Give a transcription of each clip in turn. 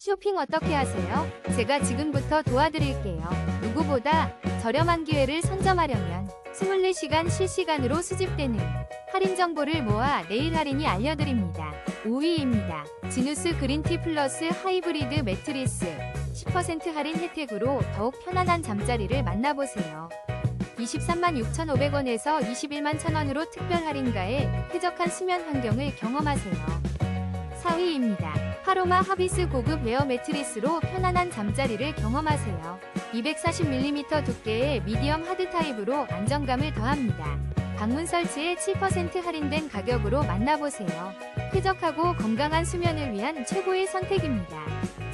쇼핑 어떻게 하세요? 제가 지금부터 도와드릴게요. 누구보다 저렴한 기회를 선점하려면 24시간 실시간으로 수집되는 할인 정보를 모아 내일 할인이 알려드립니다. 5위입니다. 지누스 그린티 플러스 하이브리드 매트리스 10% 할인 혜택으로 더욱 편안한 잠자리를 만나보세요. 23만 6,500원에서 21만 1,000원으로 특별 할인가에 쾌적한 수면 환경을 경험하세요. 4위입니다. 파로마 하비스 고급 에어 매트리스로 편안한 잠자리를 경험하세요. 240mm 두께의 미디엄 하드 타입으로 안정감을 더합니다. 방문 설치에 7% 할인된 가격으로 만나보세요. 쾌적하고 건강한 수면을 위한 최고의 선택입니다.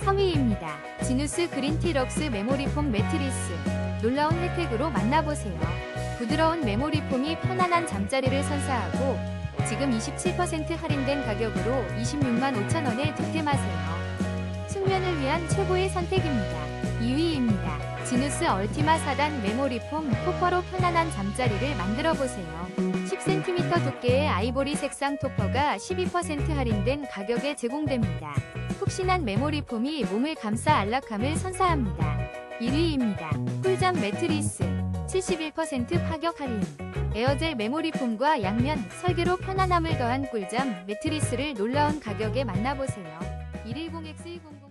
3위입니다. 지누스 그린티 럭스 메모리 폼 매트리스. 놀라운 혜택으로 만나보세요. 부드러운 메모리 폼이 편안한 잠자리를 선사하고 지금 27% 할인된 가격으로 26만 5천 원에 득템하세요. 숙면을 위한 최고의 선택입니다. 2위입니다. 지누스 얼티마 4단 메모리 폼 토퍼로 편안한 잠자리를 만들어 보세요. 10cm 두께의 아이보리 색상 토퍼가 12% 할인된 가격에 제공됩니다. 푹신한 메모리 폼이 몸을 감싸 안락함을 선사합니다. 1위입니다. 꿀잠 매트리스 71% 파격 할인 에어젤 메모리 폼과 양면, 설계로 편안함을 더한 꿀잠 매트리스를 놀라운 가격에 만나보세요. 110X10